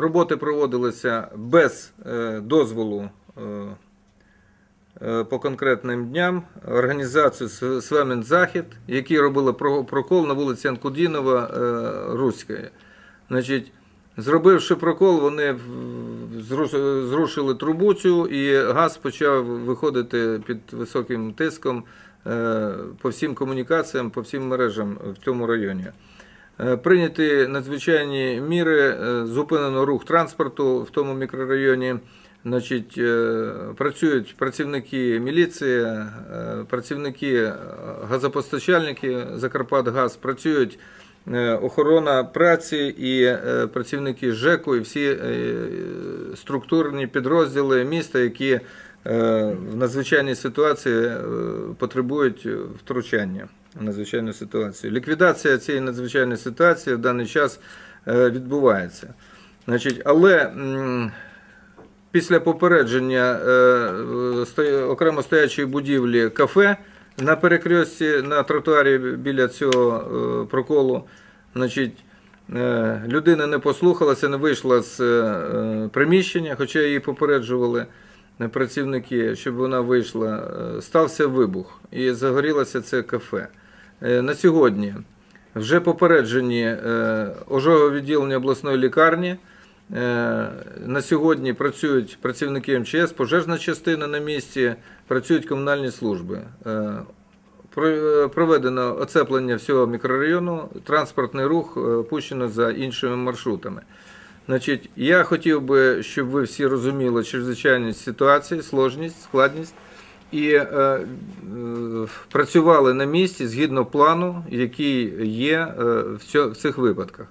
роботи проводилися без е, дозволу е, е, по конкретним дням. Організацію Свемен Захід, які робили про- прокол на вулиці Анкудінова Руської. Значить, зробивши прокол, вони зрушили трубу цю, і газ почав виходити під високим тиском по всім комунікаціям, по всім мережам в цьому районі. Е, Прийняті надзвичайні міри, е, зупинено рух транспорту в тому мікрорайоні. Значить, е, працюють працівники міліції, працівники газопостачальники Закарпатгаз, працюють охорона праці і працівники ЖЕКу, і всі структурні підрозділи міста, які в надзвичайній ситуації потребують втручання надзвичайну ситуацію. Ліквідація цієї надзвичайної ситуації в даний час е, відбувається. Значить, але після попередження е, окремо стоячої будівлі кафе на перекресті на тротуарі біля цього е, проколу, значить, е, людина не послухалася, не вийшла з е, приміщення, хоча її попереджували е, працівники, щоб вона вийшла. Е, Стався вибух і загорілося це кафе. Е, На сьогодні вже попереджені е, ожогове відділення обласної лікарні. Е, На сьогодні працюють працівники МЧС, пожежна частина на місці, працюють комунальні служби. Про- Проведено оцеплення всього мікрорайону, транспортний рух пущено за іншими маршрутами. Значить, я хотів би, щоб ви всі розуміли чрезвичайність ситуації, сложність, складність і е, е, працювали на місці згідно плану, який є е, в цьо- в цих випадках.